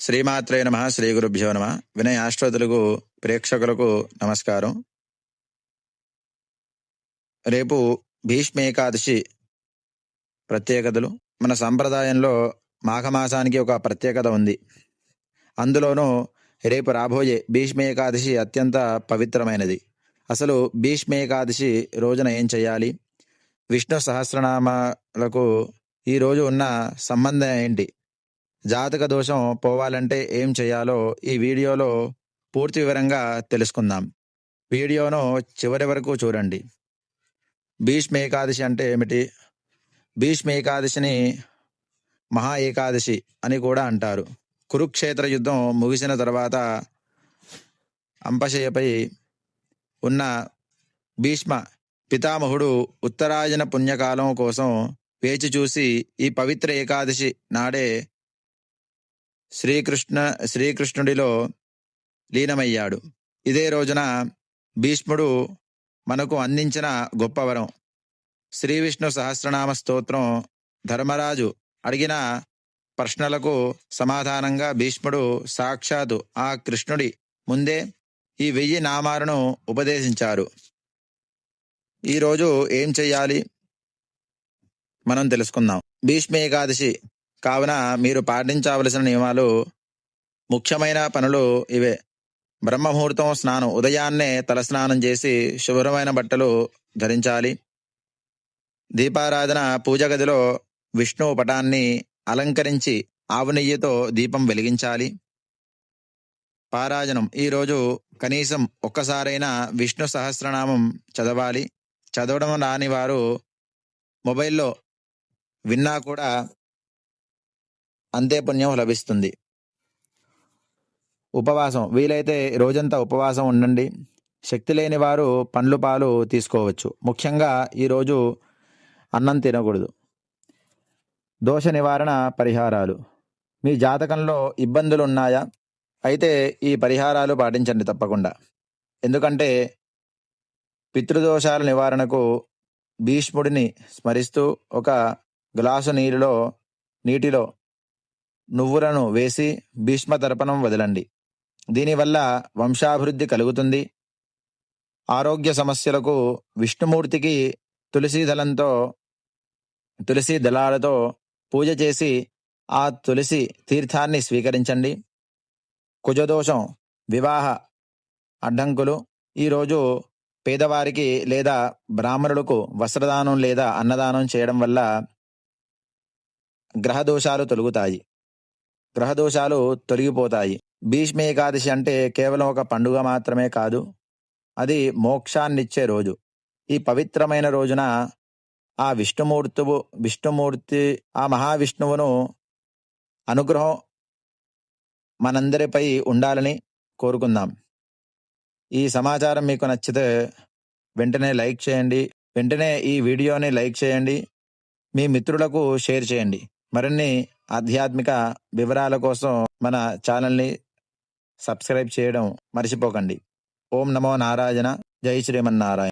శ్రీమాత్రే నమ శ్రీ గురుభ్యో నమ. వినయ ఆస్ట్రో తెలుగు ప్రేక్షకులకు నమస్కారం. రేపు భీష్మేకాదశి ప్రత్యేకతలు. మన సంప్రదాయంలో మాఘమాసానికి ఒక ప్రత్యేకత ఉంది. అందులోనూ రేపు రాబోయే భీష్మేకాదశి అత్యంత పవిత్రమైనది. అసలు భీష్మేకాదశి రోజున ఏం చేయాలి? విష్ణు సహస్రనామాలకు ఈ రోజు ఉన్న సంబంధం ఏంటి? జాతక దోషం పోవాలంటే ఏం చేయాలో ఈ వీడియోలో పూర్తి వివరంగా తెలుసుకుందాం. వీడియోను చివరి వరకు చూడండి. భీష్మ ఏకాదశి అంటే ఏమిటి? భీష్మ ఏకాదశిని మహా ఏకాదశి అని కూడా అంటారు. కురుక్షేత్ర యుద్ధం ముగిసిన తర్వాత అంపశయ్యపై ఉన్న భీష్మ పితామహుడు ఉత్తరాయణ పుణ్యకాలం కోసం వేచి చూసి ఈ పవిత్ర ఏకాదశి నాడే శ్రీకృష్ణ శ్రీకృష్ణుడిలో లీనమయ్యాడు. ఇదే రోజున భీష్ముడు మనకు అందించిన గొప్ప వరం శ్రీ విష్ణు సహస్రనామ స్తోత్రం ధర్మరాజు అడిగిన ప్రశ్నలకు సమాధానంగా భీష్ముడు సాక్షాత్తు ఆ కృష్ణుడి ముందే ఈ వెయ్యి నామాలను ఉపదేశించారు. ఈరోజు ఏం చెయ్యాలి? మనం తెలుసుకుందాం. భీష్మ ఏకాదశి కావున మీరు పాటించవలసిన నియమాలు ముఖ్యమైన పనులు ఇవే. బ్రహ్మముహూర్తం స్నానం ఉదయాన్నే తలస్నానం చేసి శుభ్రమైన బట్టలు ధరించాలి. దీపారాధన పూజ గదిలో విష్ణు పటాన్ని అలంకరించి ఆవు నెయ్యితో దీపం వెలిగించాలి. పారాజనం ఈరోజు కనీసం ఒక్కసారైనా విష్ణు సహస్రనామం చదవాలి. చదవడం రాని వారు మొబైల్లో విన్నా కూడా అంతే పుణ్యం లభిస్తుంది. ఉపవాసం వీలైతే రోజంతా ఉపవాసం ఉండండి. శక్తి లేని వారు పండ్లు పాలు తీసుకోవచ్చు. ముఖ్యంగా ఈరోజు అన్నం తినకూడదు. దోష నివారణ పరిహారాలు. మీ జాతకంలో ఇబ్బందులు ఉన్నాయా? అయితే ఈ పరిహారాలు పాటించండి తప్పకుండా. ఎందుకంటే పితృదోషాల నివారణకు భీష్ముడిని స్మరిస్తూ ఒక గ్లాసు నీటిలో నీటిలో నువ్వులను వేసి భీష్మ తర్పణం వదలండి. దీనివల్ల వంశాభివృద్ధి కలుగుతుంది. ఆరోగ్య సమస్యలకు విష్ణుమూర్తికి తులసీదళంతో తులసి దళాలతో పూజ చేసి ఆ తులసి తీర్థాన్ని స్వీకరించండి. కుజదోషం వివాహ అడ్డంకులు ఈరోజు పేదవారికి లేదా బ్రాహ్మణులకు వస్త్రదానం లేదా అన్నదానం చేయడం వల్ల గ్రహదోషాలు తొలుగుతాయి. గ్రహదోషాలు తొలగిపోతాయి. భీష్మ ఏకాదశి అంటే కేవలం ఒక పండుగ మాత్రమే కాదు అది మోక్షాన్నిచ్చే రోజు. ఈ పవిత్రమైన రోజున ఆ విష్ణుమూర్తువు విష్ణుమూర్తి ఆ మహావిష్ణువును అనుగ్రహం మనందరిపై ఉండాలని కోరుకుందాం. ఈ సమాచారం మీకు నచ్చితే వెంటనే లైక్ చేయండి వెంటనే ఈ వీడియోని లైక్ చేయండి మీ మిత్రులకు షేర్ చేయండి. మరిన్ని ఆధ్యాత్మిక వివరాల కోసం మన ఛానల్ని సబ్స్క్రైబ్ చేయడం మర్చిపోకండి. ఓం నమో నారాయణ. జై శ్రీమన్నారాయణ.